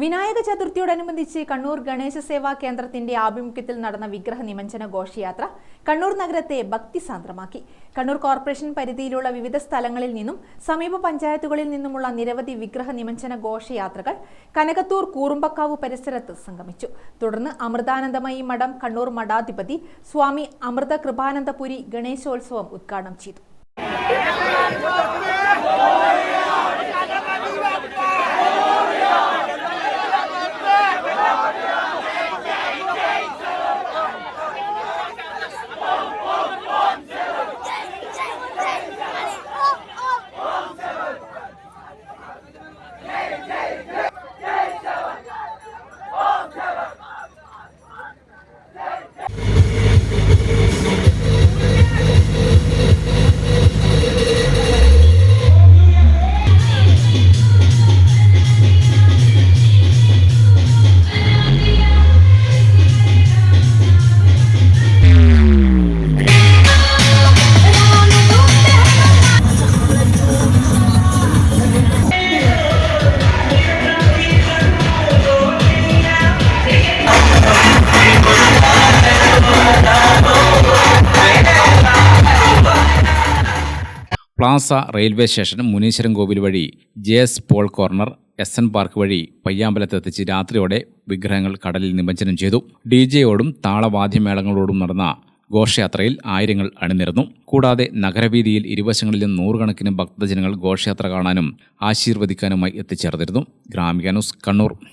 വിനായക ചതുർത്ഥിയോടനുബന്ധിച്ച് കണ്ണൂർ ഗണേശ സേവാ കേന്ദ്രത്തിന്റെ ആഭിമുഖ്യത്തിൽ നടന്ന വിഗ്രഹ നിമഞ്ജന ഘോഷയാത്ര കണ്ണൂർ നഗരത്തെ ഭക്തിസാന്ദ്രമാക്കി. കണ്ണൂർ കോർപ്പറേഷൻ പരിധിയിലുള്ള വിവിധ സ്ഥലങ്ങളിൽ നിന്നും സമീപ പഞ്ചായത്തുകളിൽ നിന്നുമുള്ള നിരവധി വിഗ്രഹ നിമഞ്ജന ഘോഷയാത്രകൾ കനകത്തൂർ കൂറുമ്പക്കാവ് പരിസരത്ത് സംഗമിച്ചു. തുടർന്ന് അമൃതാനന്ദമയി മഠം കണ്ണൂർ മഠാധിപതി സ്വാമി അമൃത കൃപാനന്ദപുരി ഗണേശോത്സവം ഉദ്ഘാടനം ചെയ്തു. Plaza railway station Muneeshwaram Kovil വഴി J S Paul corner S N park വഴി പയ്യാമ്പലത്തെത്തിച്ച് രാത്രിയോടെ വിഗ്രഹങ്ങൾ കടലിൽ നിമജ്ജനം ചെയ്തു. ഡി ജെയോടും താളവാദ്യമേളങ്ങളോടും നടന്ന ഘോഷയാത്രയിൽ ആയിരങ്ങൾ അണിനിരന്നു. കൂടാതെ നഗരവീതിയിൽ ഇരുവശങ്ങളിലും നൂറുകണക്കിന് ഭക്തജനങ്ങൾ ഘോഷയാത്ര കാണാനും ആശീർവദിക്കാനുമായി എത്തിച്ചേർന്നിരുന്നു. ഗ്രാമിക ന്യൂസ് കണ്ണൂർ.